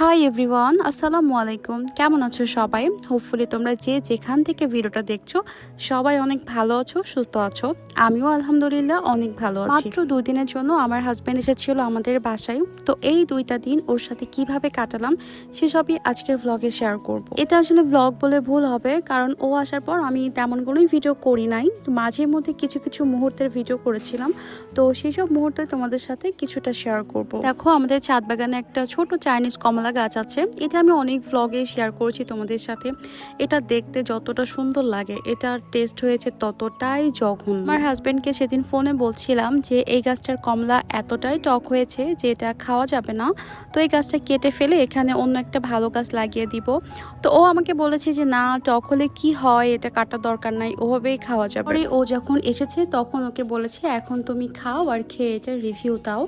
Hi everyone আসসালামু আলাইকুম। কেমন আছো সবাই? হোপফুলি তোমরা যে যেখান থেকে ভিডিওটা দেখছ সবাই অনেক ভালো আছো সুস্থ আছো। আমিও আলহামদুলিল্লাহ অনেক ভালো আছি। মাত্র দুই দিনের জন্য আমার হাজব্যান্ড এসেছিল আমাদের বাসায়। তো এই দুইটা দিন ওর সাথে কীভাবে কাটালাম সেসবই আজকের ভ্লগে শেয়ার করব। এটা আসলে ভ্লগ বলে ভুল হবে কারণ ও আসার পর আমি তেমন কোনোই ভিডিও করি নাই। মাঝে মধ্যে কিছু কিছু মুহূর্তের ভিডিও করেছিলাম। তো সেই সব মুহূর্তে তোমাদের সাথে কিছুটা শেয়ার করব। দেখো আমাদের ছাদ বাগানে একটা ছোট চাইনিজ কমলা গাছ আছে। এটা আমি অনেক ভ্লগে শেয়ার করেছি তোমাদের সাথে। এটা দেখতে যতটা সুন্দর লাগে, এটার টেস্ট হয়েছে ততটাই জঘন্য। আমার হাজব্যান্ডকে সেদিন ফোনে বলছিলাম যে, এই গাছটার কমলা এতটাই টক হয়েছে যে, এটা খাওয়া যাবে না। তো এই গাছটা কেটে ফেলে এখানে অন্য একটা ভালো গাছ লাগিয়ে দিব। তো ও আমাকে বলেছে যে, না, টক হলে কি হয়? এটা কাটার দরকার নাই। ওভাবেই খাওয়া যাবে। পরে ও যখন এসেছে, তখন ওকে বলেছে, এখন তুমি খাও আর খেয়ে এটার রিভিউ দাও।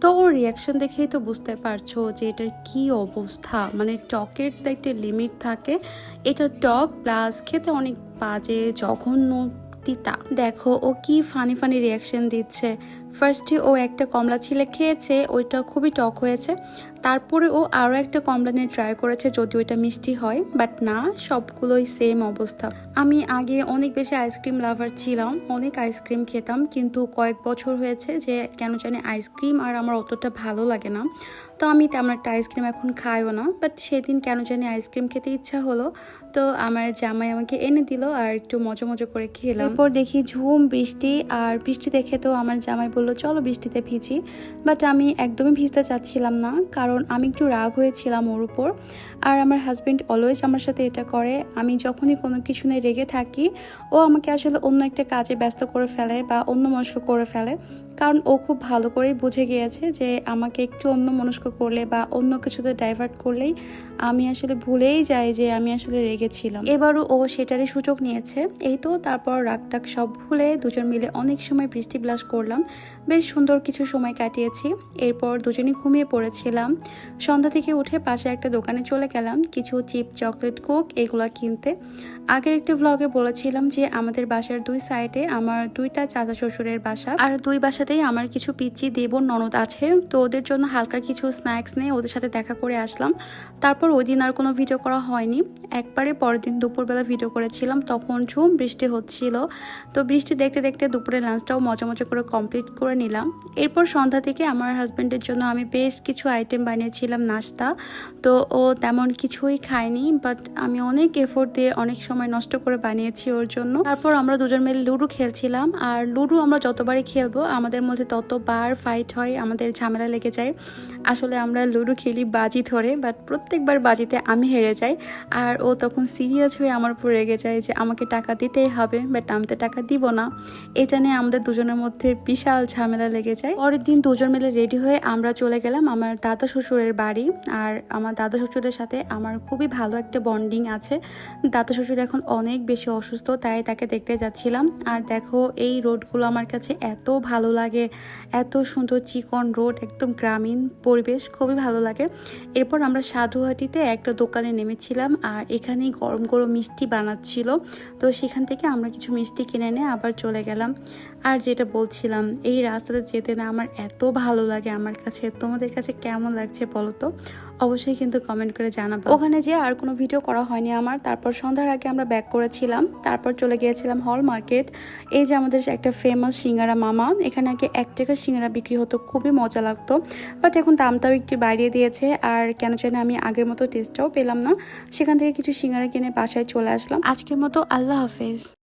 তো ওর রিয়াকশন দেখেই তো বুঝতে পারছ যে, এটার কি অবস্থা। মানে টকের তো একটা লিমিট থাকে। এটা টক প্লাস খেতে অনেক বাজে, জঘন্য তিতা। দেখো, ও কি ফানি ফানি রিয়াকশন দিচ্ছে। ফার্স্টে ও একটা কমলা ছিলে খেয়েছে, ওইটা খুবই টক হয়েছে। তারপরে ও আরও একটা কমলা ট্রাই করেছে যদি ওইটা মিষ্টি হয় বাট না, সবগুলোই সেম অবস্থা। আমি আগে অনেক বেশি আইসক্রিম লাভার ছিলাম, অনেক আইসক্রিম খেতাম, কিন্তু কয়েক বছর হয়েছে যে কেন জানি আইসক্রিম আর আমার অতটা ভালো লাগে না। তো আমি তেমন একটা আইসক্রিম এখন খাইও না বাট সেদিন কেন জানি আইসক্রিম খেতে ইচ্ছা হলো, তো আমার জামাই আমাকে এনে দিল আর একটু মজা মজা করে খেলাম। এরপর দেখি ঝুম, বৃষ্টি, আর বৃষ্টি দেখে তো আমার জামাই বলল, চলো বৃষ্টিতে ভিজি। বাট আমি একদমই ভিজতে চাচ্ছিলাম না, কারণ আমি একটু রাগ হয়েছিলাম ওর উপর। আর আমার হাজব্যান্ড অলওয়েজ আমার সাথে এটা করে। আমি যখনই কোনো কিছু নিয়ে রেগে থাকি, ও আমাকে আসলে অন্য একটা কাজে ব্যস্ত করে ফেলে বা অন্য মনস্ক করে ফেলে। কারণ ও খুব ভালো করেই বুঝে গিয়েছে যে আমাকে একটু অন্য মনস্ক করলে বা অন্য কিছুতে ডাইভার্ট করলেই আমি আসলে ভুলেই যাই যে আমি আসলে রেগেছিলাম এবারও ও সেটারই সুযোগ নিয়েছে। এই তো তারপর রাগটাক সব ভুলে দুজন মিলে অনেক সময় বৃষ্টি ব্লাস করলাম। বেশ সুন্দর কিছু সময় কাটিয়েছি। এরপর দুজনই ঘুমিয়ে পড়েছিলাম। সন্ধ্যা থেকে উঠে পাশে একটা দোকানে চলে গেলাম, কিছু চিপ, চকলেট, কোক এগুলো কিনতে। আগের একটি ভ্লগে বলেছিলাম যে আমাদের বাসার দুই সাইডে আমার দুইটা চাচা শ্বশুরের বাসা, আর দুই বাসাতেই আমার কিছু পিচি দেব, ননদ আছে। তো ওদের জন্য হালকা কিছু স্ন্যাক্স নিয়ে ওদের সাথে দেখা করে আসলাম। তারপর ওই দিন আর কোনো ভিডিও করা হয়নি। একবারে পরের দিন দুপুরবেলা ভিডিও করেছিলাম, তখন ঝুম বৃষ্টি হচ্ছিল। তো বৃষ্টি দেখতে দেখতে দুপুরে লাঞ্চটাও মজা মজা করে কমপ্লিট করে নিলাম। এরপর সন্ধ্যা থেকে আমার হাজব্যান্ডের জন্য আমি বেশ কিছু আইটেম বানিয়েছিলাম নাস্তা। তো ও তেমন কিছুই খায়নি বাট আমি অনেক এফোর্ট দিয়ে অনেক সময় নষ্ট করে বানিয়েছি ওর জন্য। তারপর আমরা দুজন মিলে লুডো খেলছিলাম, আর লুডো আমরা যতবারই খেলব, আমাদের মধ্যে ততবার ফাইট হয়, আমাদের ঝামেলা লেগে যায়। আসলে আমরা লুডো খেলি বাজি ধরে বাট প্রত্যেকবার বাজিতে আমি হেরে যাই, আর ও তখন সিরিয়াস হয়ে আমার উপর রেগে যায় যে আমাকে টাকা দিতেই হবে বাট আমি তো টাকা দিব না। এটা নিয়ে আমাদের দুজনের মধ্যে বিশাল ঝামেলা লেগে যায়। পরের দিন দুজন মিলে রেডি হয়ে আমরা চলে গেলাম, আমার দাদা শ্বশুরের বাড়ি আর আমার দাদা শ্বশুরের সাথে আমার খুবই ভালো একটা বন্ডিং আছে। দাদা শ্বশুর এখন অনেক বেশি অসুস্থ, তাই তাকে দেখতে যাচ্ছিলাম। আর দেখো, এই রোডগুলো আমার কাছে এত ভালো লাগে, এত সুন্দর চিকন রোড, একদম গ্রামীণ পরিবেশ, খুবই ভালো লাগে। এরপর আমরা সাধুহাটিতে একটা দোকানে নেমেছিলাম আর এখানেই গরম গরম মিষ্টি বানাচ্ছিল। তো সেখান থেকে আমরা কিছু মিষ্টি কিনে নিয়ে আবার চলে গেলাম। আর যেটা বলছিলাম, এই রাস্তাতে যেতে না আমার এত ভালো লাগে আমার কাছে। তোমাদের কাছে কেমন লাগছে বলো তো অবশ্যই কিন্তু কমেন্ট করে জানাব। ওখানে যে আর কোনো ভিডিও করা হয়নি আমার। তারপর সন্ধ্যার আগে আমরা ব্যাক করেছিলাম। তারপর চলে গিয়েছিলাম হল মার্কেট এই যে আমাদের একটা ফেমাস সিঙ্গারা মামা এখানে আগে এক টাকা সিঙ্গারা বিক্রি হতো খুবই মজা লাগতো। বাট এখন দামটাও একটু বাড়িয়ে দিয়েছে। আর কেন জানি আমি আগের মতো টেস্টটাও পেলাম না। সেখান থেকে কিছু সিঙ্গারা কিনে বাসায় চলে আসলাম। আজকের মতো আল্লাহ হাফেজ।